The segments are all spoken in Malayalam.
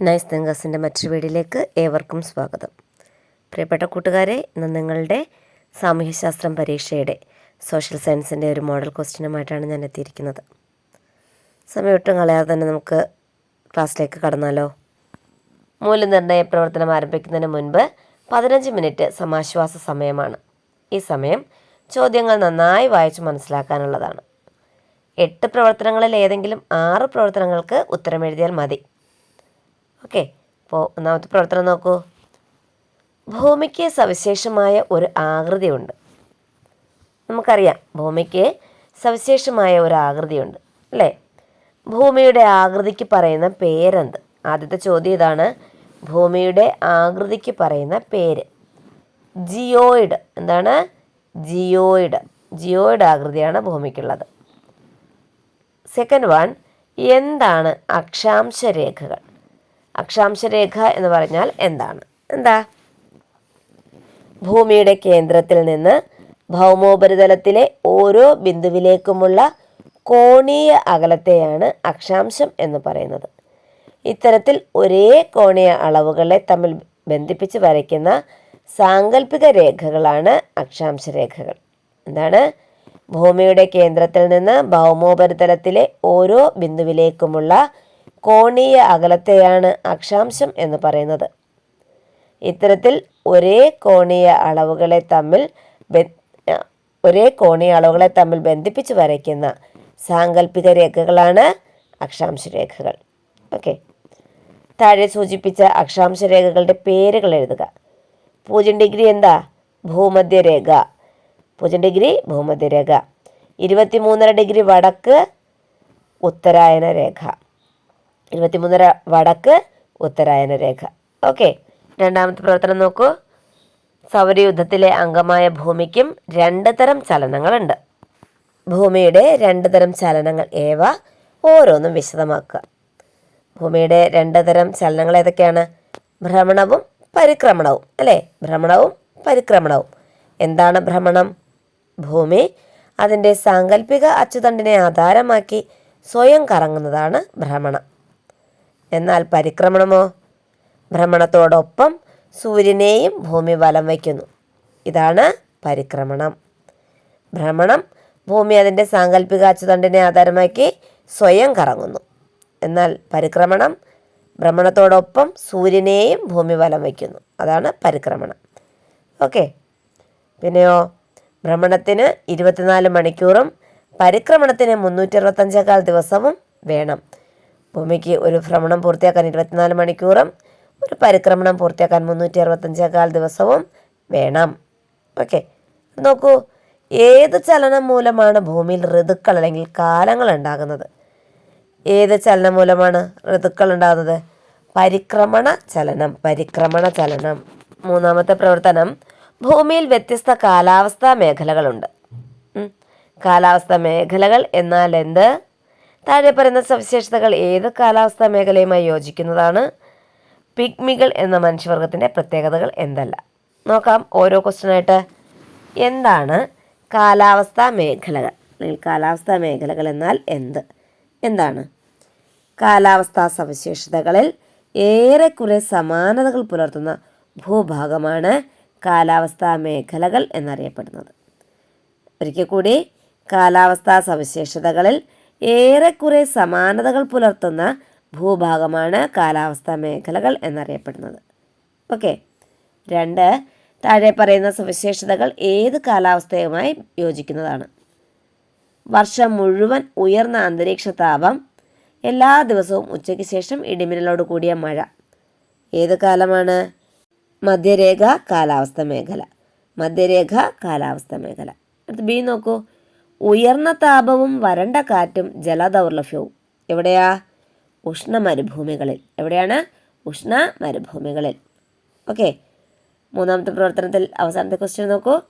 നൈസ് തിങ്കേഴ്സിന്റെ മറ്റൊരു വീഡിയോയിലേക്ക് ഏവർക്കും സ്വാഗതം. പ്രിയപ്പെട്ട കൂട്ടുകാരെ ഇന്ന് നിങ്ങളുടെ സാമൂഹ്യശാസ്ത്രം പരീക്ഷയുടെ സോഷ്യൽ സയൻസിന്റെ ഒരു മോഡൽ ക്വസ്റ്റ്യനുമായിട്ടാണ് ഞാൻ എത്തിയിരിക്കുന്നത്. സമയം ഒട്ടും കളയാതെ തന്നെ നമുക്ക് ക്ലാസ്സിലേക്ക് കടന്നാലോ? മൂല്യനിർണയ പ്രവർത്തനം ആരംഭിക്കുന്നതിന് മുൻപ് പതിനഞ്ച് മിനിറ്റ് സമാശ്വാസ സമയമാണ്. ഈ സമയം ചോദ്യങ്ങൾ നന്നായി വായിച്ച് മനസ്സിലാക്കാനുള്ളതാണ്. എട്ട് പ്രവർത്തനങ്ങളിൽ ഏതെങ്കിലും ആറ് പ്രവർത്തനങ്ങൾക്ക് ഉത്തരമെഴുതിയാൽ മതി. ഓക്കെ അപ്പോൾ ഒന്നാമത്തെ പ്രവർത്തനം നോക്കൂ. ഭൂമിക്ക് സവിശേഷമായ ഒരു ആകൃതിയുണ്ട്. നമുക്കറിയാം ഭൂമിക്ക് സവിശേഷമായ ഒരു ആകൃതിയുണ്ട് അല്ലേ? ഭൂമിയുടെ ആകൃതിക്ക് പറയുന്ന പേരെന്ത്? ആദ്യത്തെ ചോദ്യം ഇതാണ്. ഭൂമിയുടെ ആകൃതിക്ക് പറയുന്ന പേര്. ജിയോയിഡ് എന്താണ്? ജിയോയിഡ്. ജിയോയിഡ് ആകൃതിയാണ് ഭൂമിക്കുള്ളത്. സെക്കൻഡ് വൺ എന്താണ് അക്ഷാംശ രേഖകൾ അക്ഷാംശ രേഖ എന്ന് പറഞ്ഞാൽ എന്താണ്? എന്താ? ഭൂമിയുടെ കേന്ദ്രത്തിൽ നിന്ന് ഭൗമോപരിതലത്തിലെ ഓരോ ബിന്ദുവിലേക്കുമുള്ള കോണീയ അകലത്തെയാണ് അക്ഷാംശം എന്ന് പറയുന്നത്. ഇത്തരത്തിൽ ഒരേ കോണീയ അളവുകളെ തമ്മിൽ ബന്ധിപ്പിച്ച് വരയ്ക്കുന്ന സാങ്കല്പിക രേഖകളാണ് അക്ഷാംശ രേഖകൾ എന്താണ്? ഭൂമിയുടെ കേന്ദ്രത്തിൽ നിന്ന് ഭൗമോപരിതലത്തിലെ ഓരോ ബിന്ദുവിലേക്കുമുള്ള കോണീയ അകലത്തെയാണ് അക്ഷാംശം എന്ന് പറയുന്നത്. ഇത്തരത്തിൽ ഒരേ കോണീയ അളവുകളെ തമ്മിൽ ഒരേ കോണീയ അളവുകളെ തമ്മിൽ ബന്ധിപ്പിച്ച് വരയ്ക്കുന്ന സാങ്കല്പിക രേഖകളാണ് അക്ഷാംശ രേഖകൾ. ഓക്കെ. താഴെ സൂചിപ്പിച്ച അക്ഷാംശ രേഖകളുടെ പേരുകൾ എഴുതുക. പൂജ്യം ഡിഗ്രി എന്താ? ഭൂമധ്യരേഖ പൂജ്യം ഡിഗ്രി ഭൂമധ്യരേഖ ഇരുപത്തിമൂന്നര ഡിഗ്രി വടക്ക് ഉത്തരായന രേഖ. ഇരുപത്തിമൂന്നര വടക്ക് ഉത്തരായന രേഖ. ഓക്കെ രണ്ടാമത്തെ പ്രവർത്തനം നോക്കൂ. സൗരയുദ്ധത്തിലെ അംഗമായ ഭൂമിക്കും രണ്ട് തരം ചലനങ്ങളുണ്ട്. ഭൂമിയുടെ രണ്ട് തരം ചലനങ്ങൾ ഏവ? ഓരോന്നും വിശദമാക്കുക. ഭൂമിയുടെ രണ്ട് തരം ചലനങ്ങൾ ഏതൊക്കെയാണ്? ഭ്രമണവും പരിക്രമണവും. അല്ലേ? ഭ്രമണവും പരിക്രമണവും. എന്താണ് ഭ്രമണം? ഭൂമി അതിന്റെ സാങ്കല്പിക അച്ചുതണ്ടിനെ ആധാരമാക്കി സ്വയം കറങ്ങുന്നതാണ് ഭ്രമണം. എന്നാൽ പരിക്രമണമോ? ഭ്രമണത്തോടൊപ്പം സൂര്യനെയും ഭൂമി വലം വയ്ക്കുന്നു. ഇതാണ് പരിക്രമണം. ഭ്രമണം ഭൂമി അതിന്റെ സാങ്കല്പിക അച്ചുതണ്ടിനെ ആധാരമാക്കി സ്വയം കറങ്ങുന്നു. എന്നാൽ പരിക്രമണം ഭ്രമണത്തോടൊപ്പം സൂര്യനെയും ഭൂമി വലം വയ്ക്കുന്നു. അതാണ് പരിക്രമണം. ഓക്കെ. പിന്നെയോ ഭ്രമണത്തിന് ഇരുപത്തിനാല് മണിക്കൂറും പരിക്രമണത്തിന് മുന്നൂറ്റി അറുപത്തഞ്ചേക്കാൾ ദിവസവും വേണം. ഭൂമിക്ക് ഒരു ഭ്രമണം പൂർത്തിയാക്കാൻ ഇരുപത്തിനാല് മണിക്കൂറും ഒരു പരിക്രമണം പൂർത്തിയാക്കാൻ മുന്നൂറ്റി അറുപത്തഞ്ചേക്കാൾ ദിവസവും വേണം. ഓക്കെ. നോക്കൂ ഏത് ചലനം മൂലമാണ് ഭൂമിയിൽ ഋതുക്കൾ അല്ലെങ്കിൽ കാലങ്ങൾ ഉണ്ടാകുന്നത്? ഏത് ചലനം മൂലമാണ് ഋതുക്കൾ ഉണ്ടാകുന്നത്? പരിക്രമണ ചലനം പരിക്രമണ ചലനം. മൂന്നാമത്തെ പ്രവർത്തനം ഭൂമിയിൽ വ്യത്യസ്ത കാലാവസ്ഥാ മേഖലകളുണ്ട്. കാലാവസ്ഥാ മേഖലകൾ എന്നാൽ എന്ത്? താഴെ പറയുന്ന സവിശേഷതകൾ ഏത് കാലാവസ്ഥാ മേഖലയുമായി യോജിക്കുന്നതാണ്? പിഗ്മികൾ എന്ന മനുഷ്യവർഗത്തിന്റെ പ്രത്യേകതകൾ എന്തല്ല? നോക്കാം ഓരോ ക്വസ്റ്റ്യനായിട്ട്. എന്താണ് കാലാവസ്ഥാ മേഖലകൾ? അല്ലെങ്കിൽ കാലാവസ്ഥാ മേഖലകൾ എന്നാൽ എന്ത്? എന്താണ്? കാലാവസ്ഥാ സവിശേഷതകളിൽ ഏറെക്കുറെ സമാനതകൾ പുലർത്തുന്ന ഭൂഭാഗമാണ് കാലാവസ്ഥാ മേഖലകൾ എന്നറിയപ്പെടുന്നത്. ഒരിക്കൽ കൂടി കാലാവസ്ഥാ സവിശേഷതകളിൽ ഏറെക്കുറെ സമാനതകൾ പുലർത്തുന്ന ഭൂഭാഗമാണ് കാലാവസ്ഥാ മേഖലകൾ എന്നറിയപ്പെടുന്നത്. ഓക്കെ. രണ്ട് താഴെ പറയുന്ന സവിശേഷതകൾ ഏത് കാലാവസ്ഥയുമായി യോജിക്കുന്നതാണ്? വർഷം മുഴുവൻ ഉയർന്ന അന്തരീക്ഷ താപം എല്ലാ ദിവസവും ഉച്ചയ്ക്ക് ശേഷം ഇടിമിന്നലോട് കൂടിയ മഴ. ഏത് കാലമാണ്? മധ്യരേഖ കാലാവസ്ഥ മേഖല. മധ്യരേഖ കാലാവസ്ഥ മേഖല. അടുത്ത് ബി നോക്കൂ. ഉയർന്ന താപവും വരണ്ട കാറ്റും ജലദൗർലഭ്യവും. എവിടെയാ? ഉഷ്ണ മരുഭൂമികളിൽ എവിടെയാണ്? ഉഷ്ണ മരുഭൂമികളിൽ ഓക്കെ. മൂന്നാമത്തെ പ്രവർത്തനത്തിൽ അവസാനത്തെ ക്വസ്റ്റ്യൻ നോക്കൂ.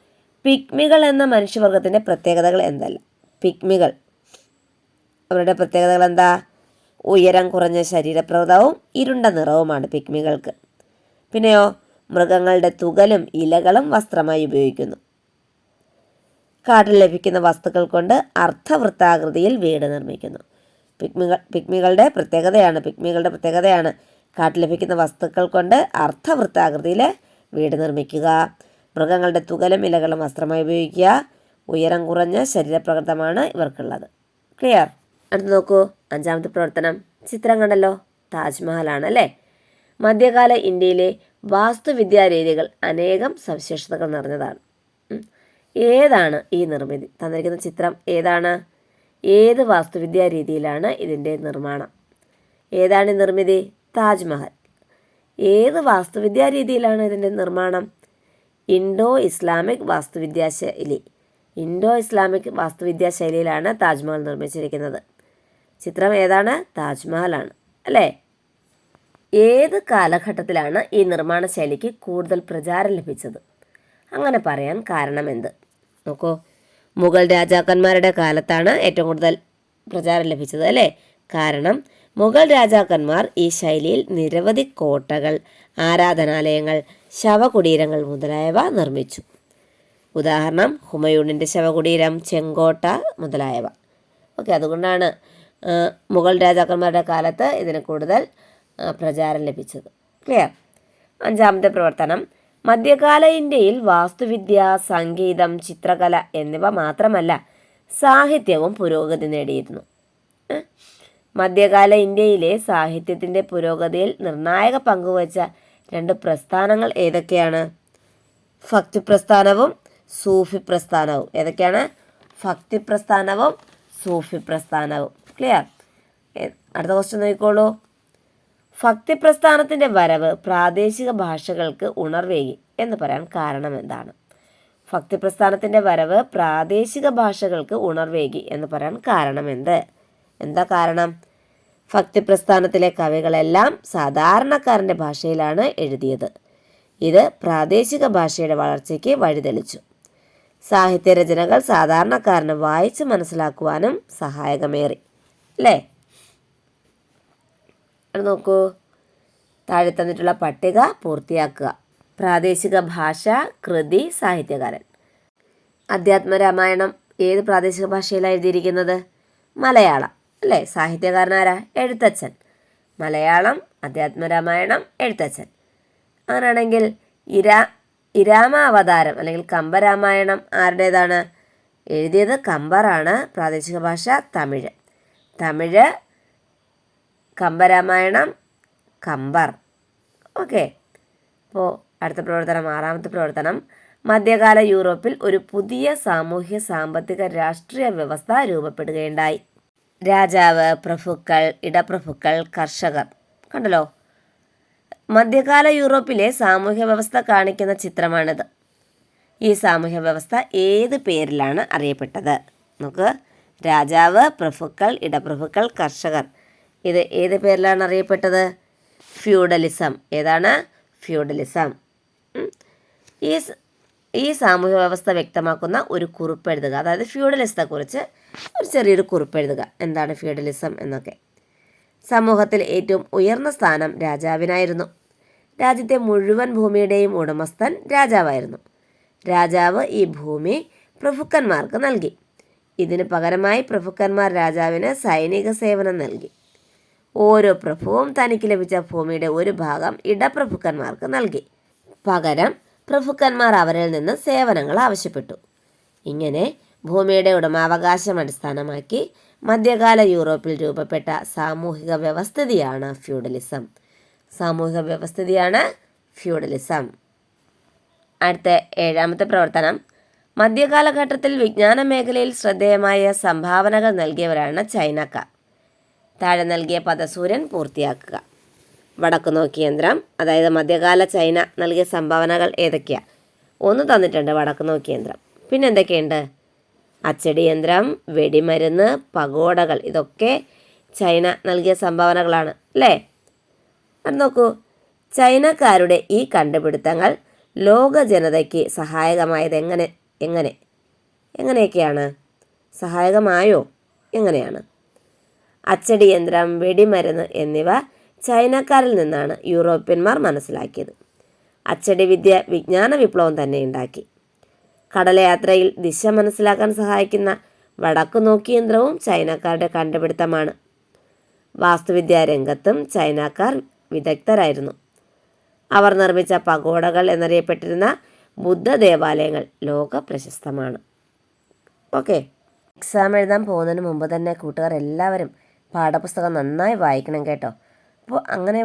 പിഗ്മികൾ എന്ന മനുഷ്യവർഗത്തിന്റെ പ്രത്യേകതകൾ എന്തല്ല? പിഗ്മികൾ അവരുടെ പ്രത്യേകതകൾ എന്താ? ഉയരം കുറഞ്ഞ ശരീരപ്രകൃതവും ഇരുണ്ട നിറവുമാണ് പിഗ്മികൾക്ക് പിന്നെയോ മൃഗങ്ങളുടെ തുകലും ഇലകളും വസ്ത്രമായി ഉപയോഗിക്കുന്നു. കാട്ടിൽ ലഭിക്കുന്ന വസ്തുക്കൾ കൊണ്ട് അർദ്ധവൃത്താകൃതിയിൽ വീട് നിർമ്മിക്കുന്നു. പിഗ്മികൾ പിഗ്മികളുടെ പ്രത്യേകതയാണ് പിഗ്മികളുടെ പ്രത്യേകതയാണ്. കാട്ടിൽ ലഭിക്കുന്ന വസ്തുക്കൾ കൊണ്ട് അർദ്ധവൃത്താകൃതിയിൽ വീട് നിർമ്മിക്കുക. മൃഗങ്ങളുടെ തുകലും ഇലകളും വസ്ത്രമായി ഉപയോഗിക്കുക. ഉയരം കുറഞ്ഞ ശരീരപ്രകൃതമാണ് ഇവർക്കുള്ളത്. ക്ലിയർ അടുത്ത് നോക്കൂ. അഞ്ചാമത്തെ പ്രവർത്തനം. ചിത്രം കണ്ടല്ലോ. താജ്മഹലാണ് അല്ലേ? മധ്യകാല ഇന്ത്യയിലെ വാസ്തുവിദ്യാ രീതികൾ അനേകം സവിശേഷതകൾ നിറഞ്ഞതാണ്. ഏതാണ് ഈ നിർമ്മിതി? തന്നിരിക്കുന്ന ചിത്രം ഏതാണ്? ഏത് വാസ്തുവിദ്യാ രീതിയിലാണ് ഇതിന്റെ നിർമ്മാണം? ഏതാണ് ഈ നിർമ്മിതി? താജ്മഹൽ. ഏത് വാസ്തുവിദ്യാ രീതിയിലാണ് ഇതിന്റെ നിർമ്മാണം? ഇൻഡോ ഇസ്ലാമിക് വാസ്തുവിദ്യാ ശൈലി ഇൻഡോ ഇസ്ലാമിക് വാസ്തുവിദ്യാ ശൈലിയിലാണ് താജ്മഹൽ നിർമ്മിച്ചിരിക്കുന്നത്. ചിത്രം ഏതാണ്? താജ്മഹലാണ്. അല്ലേ? ഏത് കാലഘട്ടത്തിലാണ് ഈ നിർമ്മാണ ശൈലിക്ക് കൂടുതൽ പ്രചാരം ലഭിച്ചത്? അങ്ങനെ പറയാൻ കാരണമെന്ത്? നോക്കൂ. മുഗൾ രാജാക്കന്മാരുടെ കാലത്താണ് ഏറ്റവും കൂടുതൽ പ്രചാരം ലഭിച്ചത് അല്ലേ? കാരണം മുഗൾ രാജാക്കന്മാർ ഈ ശൈലിയിൽ നിരവധി കോട്ടകൾ ആരാധനാലയങ്ങൾ ശവകുടീരങ്ങൾ മുതലായവ നിർമ്മിച്ചു. ഉദാഹരണം ഹുമയൂണിന്റെ ശവകുടീരം ചെങ്കോട്ട മുതലായവ. ഓക്കെ അതുകൊണ്ടാണ് മുഗൾ രാജാക്കന്മാരുടെ കാലത്ത് ഇതിന് കൂടുതൽ പ്രചാരം ലഭിച്ചത്. ക്ലിയർ? അഞ്ചാമത്തെ പ്രവർത്തനം മധ്യകാല ഇന്ത്യയിൽ വാസ്തുവിദ്യ സംഗീതം ചിത്രകല എന്നിവ മാത്രമല്ല സാഹിത്യവും പുരോഗതി നേടിയിരുന്നു. മധ്യകാല ഇന്ത്യയിലെ സാഹിത്യത്തിന്റെ പുരോഗതിയിൽ നിർണായക പങ്കുവച്ച രണ്ട് പ്രസ്ഥാനങ്ങൾ ഏതൊക്കെയാണ്? ഭക്തി പ്രസ്ഥാനവും സൂഫി പ്രസ്ഥാനവും. ഏതൊക്കെയാണ്? ഭക്തി പ്രസ്ഥാനവും സൂഫി പ്രസ്ഥാനവും. ക്ലിയർ അടുത്ത ക്വസ്റ്റ്യൻ നോക്കിക്കോളൂ. ഭക്തി പ്രസ്ഥാനത്തിന്റെ വരവ് പ്രാദേശിക ഭാഷകൾക്ക് ഉണർവേകി എന്ന് പറയാൻ കാരണം എന്താണ്? ഭക്തി പ്രസ്ഥാനത്തിന്റെ വരവ് പ്രാദേശിക ഭാഷകൾക്ക് ഉണർവേകി എന്ന് പറയാൻ കാരണം എന്ത്? എന്താ കാരണം? ഭക്തിപ്രസ്ഥാനത്തിലെ കവികളെല്ലാം സാധാരണക്കാരന്റെ ഭാഷയിലാണ് എഴുതിയത്. ഇത് പ്രാദേശിക ഭാഷയുടെ വളർച്ചയ്ക്ക് വഴിതെളിച്ചു. സാഹിത്യരചനകൾ സാധാരണക്കാരന് വായിച്ച് മനസ്സിലാക്കുവാനും സഹായകമേറി. അല്ലേ? അത് നോക്കൂ. താഴെ തന്നിട്ടുള്ള പട്ടിക പൂർത്തിയാക്കുക. പ്രാദേശിക ഭാഷ കൃതി സാഹിത്യകാരൻ. അധ്യാത്മരാമായണം ഏത് പ്രാദേശിക ഭാഷയിലാണ് എഴുതിയിരിക്കുന്നത്? മലയാളം. അല്ലേ? സാഹിത്യകാരനാരാ എഴുത്തച്ഛൻ. മലയാളം അധ്യാത്മരാമായണം എഴുത്തച്ഛൻ. അങ്ങനെയാണെങ്കിൽ ഇരാ ഇരാമാവതാരം അല്ലെങ്കിൽ കമ്പരാമായണം ആരുടേതാണ്? എഴുതിയത് കമ്പറാണ്. പ്രാദേശിക ഭാഷ തമിഴ്. തമിഴ് കമ്പരാമായണം കമ്പർ. ഓക്കെ. അപ്പോൾ അടുത്ത പ്രവർത്തനം ആറാമത്തെ പ്രവർത്തനം. മധ്യകാല യൂറോപ്പിൽ ഒരു പുതിയ സാമൂഹ്യ സാമ്പത്തിക രാഷ്ട്രീയ വ്യവസ്ഥ രൂപപ്പെടുകയുണ്ടായി. രാജാവ് പ്രഭുക്കൾ ഇടപ്രഭുക്കൾ കർഷകർ. കണ്ടല്ലോ? മധ്യകാല യൂറോപ്പിലെ സാമൂഹ്യ വ്യവസ്ഥ കാണിക്കുന്ന ചിത്രമാണിത്. ഈ സാമൂഹ്യ വ്യവസ്ഥ ഏത് പേരിലാണ് അറിയപ്പെട്ടത്? നമുക്ക് രാജാവ് പ്രഭുക്കൾ ഇടപ്രഭുക്കൾ കർഷകർ. ഇത് ഏത് പേരിലാണ് അറിയപ്പെട്ടത്? ഫ്യൂഡലിസം. ഏതാണ്? ഫ്യൂഡലിസം. ഈ ഈ സാമൂഹ്യ വ്യവസ്ഥ വ്യക്തമാക്കുന്ന ഒരു കുറിപ്പ് എഴുതുക. അതായത് ഫ്യൂഡലിസത്തെക്കുറിച്ച് ഒരു ചെറിയൊരു കുറിപ്പ് എഴുതുക. എന്താണ് ഫ്യൂഡലിസം എന്നൊക്കെ. സമൂഹത്തിൽ ഏറ്റവും ഉയർന്ന സ്ഥാനം രാജാവിനായിരുന്നു. രാജ്യത്തെ മുഴുവൻ ഭൂമിയുടെയും ഉടമസ്ഥൻ രാജാവായിരുന്നു. രാജാവ് ഈ ഭൂമി പ്രഭുക്കന്മാർക്ക് നൽകി. ഇതിന് പകരമായി പ്രഭുക്കന്മാർ രാജാവിന് സൈനിക സേവനം നൽകി. ഓരോ പ്രഭുവും തനിക്ക് ലഭിച്ച ഭൂമിയുടെ ഒരു ഭാഗം ഇടപ്രഭുക്കന്മാർക്ക് നൽകി. പകരം പ്രഭുക്കന്മാർ അവരിൽ നിന്ന് സേവനങ്ങൾ ആവശ്യപ്പെട്ടു. ഇങ്ങനെ ഭൂമിയുടെ ഉടമാവകാശം അടിസ്ഥാനമാക്കി മധ്യകാല യൂറോപ്പിൽ രൂപപ്പെട്ട സാമൂഹിക വ്യവസ്ഥിതിയാണ് ഫ്യൂഡലിസം. സാമൂഹിക വ്യവസ്ഥിതിയാണ് ഫ്യൂഡലിസം. അടുത്ത ഏഴാമത്തെ പ്രവർത്തനം. മധ്യകാലഘട്ടത്തിൽ വിജ്ഞാന മേഖലയിൽ ശ്രദ്ധേയമായ സംഭാവനകൾ നൽകിയവരാണ് ചൈനക്കാർ. താഴെ നൽകിയ പദസൂര്യൻ പൂർത്തിയാക്കുക. വടക്കു നോക്കിയ യന്ത്രം അതായത് മധ്യകാല ചൈന നൽകിയ സംഭാവനകൾ ഏതൊക്കെയാണ് ഒന്ന് തന്നിട്ടുണ്ട് വടക്കു നോക്കിയ യന്ത്രം. പിന്നെ എന്തൊക്കെയുണ്ട്? അച്ചടി യന്ത്രം വെടിമരുന്ന് പകോടകൾ ഇതൊക്കെ ചൈന നൽകിയ സംഭാവനകളാണ് അല്ലേ? അത് നോക്കൂ. ചൈനക്കാരുടെ ഈ കണ്ടുപിടുത്തങ്ങൾ ലോക ജനതയ്ക്ക് സഹായകമായത് എങ്ങനെ? എങ്ങനെ? എങ്ങനെയൊക്കെയാണ്? സഹായകമായോ? എങ്ങനെയാണ്? അച്ചടി യന്ത്രം വെടിമരുന്ന് എന്നിവ ചൈനക്കാരിൽ നിന്നാണ് യൂറോപ്യന്മാർ മനസ്സിലാക്കിയത്. അച്ചടി വിദ്യ വിജ്ഞാന വിപ്ലവം തന്നെ ഉണ്ടാക്കി. കടലയാത്രയിൽ ദിശ മനസ്സിലാക്കാൻ സഹായിക്കുന്ന വടക്കു നോക്കി യന്ത്രവും ചൈനക്കാരുടെ കണ്ടുപിടുത്തമാണ്. വാസ്തുവിദ്യാ രംഗത്തും ചൈനക്കാർ വിദഗ്ധരായിരുന്നു. അവർ നിർമ്മിച്ച പഗോഡകൾ എന്നറിയപ്പെട്ടിരുന്ന ബുദ്ധ ദേവാലയങ്ങൾ ലോക പ്രശസ്തമാണ്. ഓക്കെ. എക്സാം എഴുതാൻ പോകുന്നതിന് മുമ്പ് തന്നെ കൂട്ടുകാർ എല്ലാവരും പാഠപുസ്തകം നന്നായി വായിക്കണം കേട്ടോ. അപ്പോൾ അങ്ങനെ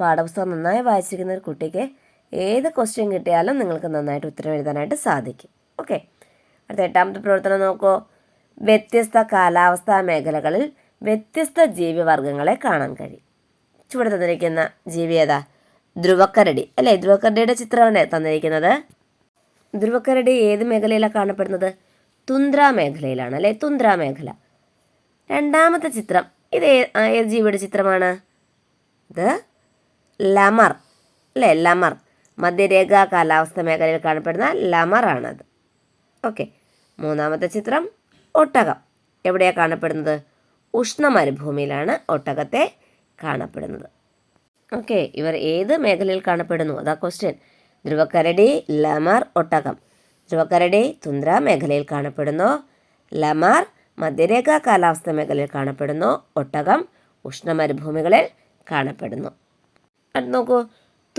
പാഠപുസ്തകം നന്നായി വായിച്ചിരിക്കുന്ന ഒരു കുട്ടിക്ക് ഏത് ക്വസ്റ്റ്യൻ കിട്ടിയാലും നിങ്ങൾക്ക് നന്നായിട്ട് ഉത്തരം എഴുതാനായിട്ട് സാധിക്കും. ഓക്കെ അടുത്ത എട്ടാമത്തെ പ്രവർത്തനം നോക്കൂ. വ്യത്യസ്ത കാലാവസ്ഥാ മേഖലകളിൽ വ്യത്യസ്ത ജീവിവർഗങ്ങളെ കാണാൻ കഴിയും. ചുവടെ തന്നിരിക്കുന്ന ജീവി ഏതാ? ധ്രുവക്കരടി. അല്ലേ? ധ്രുവക്കരടിയുടെ ചിത്രമാണ് തന്നിരിക്കുന്നത്. ധ്രുവക്കരടി ഏത് മേഖലയിലാണ് കാണപ്പെടുന്നത്? തുന്ദ്ര മേഖലയിലാണ് അല്ലേ? തുന്ദ്ര മേഖല രണ്ടാമത്തെ ചിത്രം ഇത് ഏത് ജീവിയുടെ ചിത്രമാണ്. ഇത് ലമർ അല്ലേ? ലമർ. മധ്യരേഖ കാലാവസ്ഥ മേഖലയിൽ കാണപ്പെടുന്ന ലമറാണത്. ഓക്കെ. മൂന്നാമത്തെ ചിത്രം ഒട്ടകം. എവിടെയാണ് കാണപ്പെടുന്നത്? ഉഷ്ണ മരുഭൂമിയിലാണ് ഒട്ടകത്തെ കാണപ്പെടുന്നത്. ഓക്കെ. ഇവർ ഏത് മേഖലയിൽ കാണപ്പെടുന്നു? അതാ ക്വസ്റ്റ്യൻ ധ്രുവക്കരടി ലമർ ഒട്ടകം. ധ്രുവക്കരടി തുന്ദ്ര മേഖലയിൽ കാണപ്പെടുന്നു. ലമാർ മധ്യരേഖ കാലാവസ്ഥ മേഖലയിൽ കാണപ്പെടുന്നു. ഒട്ടകം ഉഷ്ണമരുഭൂമികളിൽ കാണപ്പെടുന്നു. അടുത്ത് നോക്കൂ.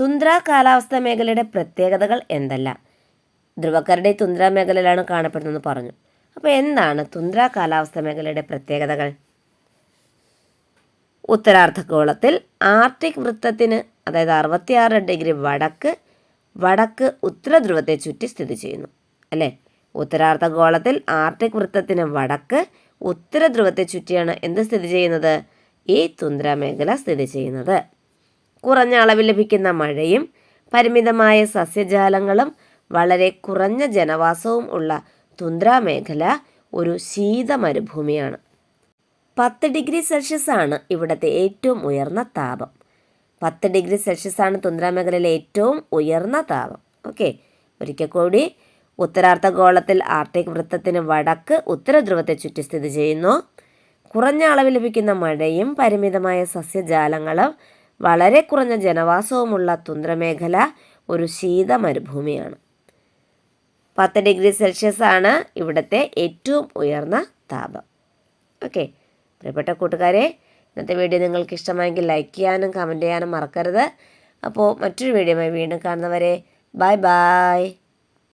തുന്ദ്ര കാലാവസ്ഥ മേഖലയുടെ പ്രത്യേകതകൾ എന്തല്ല? ധ്രുവക്കരുടെ തുന്ദ്ര മേഖലയിലാണ് കാണപ്പെടുന്നതെന്ന് പറഞ്ഞു. അപ്പോൾ എന്താണ് തുന്ദ്ര കാലാവസ്ഥ മേഖലയുടെ പ്രത്യേകതകൾ? ഉത്തരാർദ്ധഗോളത്തിൽ ആർട്ടിക് വൃത്തത്തിന് അതായത് അറുപത്തിയാറ് ഡിഗ്രി വടക്ക് വടക്ക് ഉത്തരധ്രുവത്തെ ചുറ്റി സ്ഥിതി ചെയ്യുന്നു. അല്ലേ? ഉത്തരാർദ്ധഗോളത്തിൽ ആർട്ടിക് വൃത്തത്തിന് വടക്ക് ഉത്തര ധ്രുവത്തെ ചുറ്റിയാണ് എന്ത് സ്ഥിതി ചെയ്യുന്നത്? ഈ തുന്ദ്ര മേഖല സ്ഥിതി ചെയ്യുന്നത്. കുറഞ്ഞ അളവിൽ ലഭിക്കുന്ന മഴയും പരിമിതമായ സസ്യജാലങ്ങളും വളരെ കുറഞ്ഞ ജനവാസവും ഉള്ള തുന്ദ്ര മേഖല ഒരു ശീത മരുഭൂമിയാണ്. പത്ത് ഡിഗ്രി സെൽഷ്യസ് ആണ് ഇവിടുത്തെ ഏറ്റവും ഉയർന്ന താപം. പത്ത് ഡിഗ്രി സെൽഷ്യസ് ആണ് തുന്ദ്ര മേഖലയിലെ ഏറ്റവും ഉയർന്ന താപം. ഓക്കെ. ഒരിക്കൽ കൂടി ഉത്തരാർദ്ധഗോളത്തിൽ ആർട്ടിക് വൃത്തത്തിന് വടക്ക് ഉത്തരധ്രുവത്തെ ചുറ്റി സ്ഥിതി ചെയ്യുന്നു. കുറഞ്ഞ അളവിൽ ലഭിക്കുന്ന മഴയും പരിമിതമായ സസ്യജാലങ്ങളും വളരെ കുറഞ്ഞ ജനവാസവുമുള്ള തുന്ദ്രമേഖല ഒരു ശീത മരുഭൂമിയാണ്. പത്ത് ഡിഗ്രി സെൽഷ്യസ് ആണ് ഇവിടുത്തെ ഏറ്റവും ഉയർന്ന താപം. ഓക്കെ പ്രിയപ്പെട്ട കൂട്ടുകാരെ ഇന്നത്തെ വീഡിയോ നിങ്ങൾക്ക് ഇഷ്ടമായെങ്കിൽ ലൈക്ക് ചെയ്യാനും കമന്റ് ചെയ്യാനും മറക്കരുത്. അപ്പോൾ മറ്റൊരു വീഡിയോയുമായി വീണ്ടും കാണുന്നവരെ ബൈ ബൈ.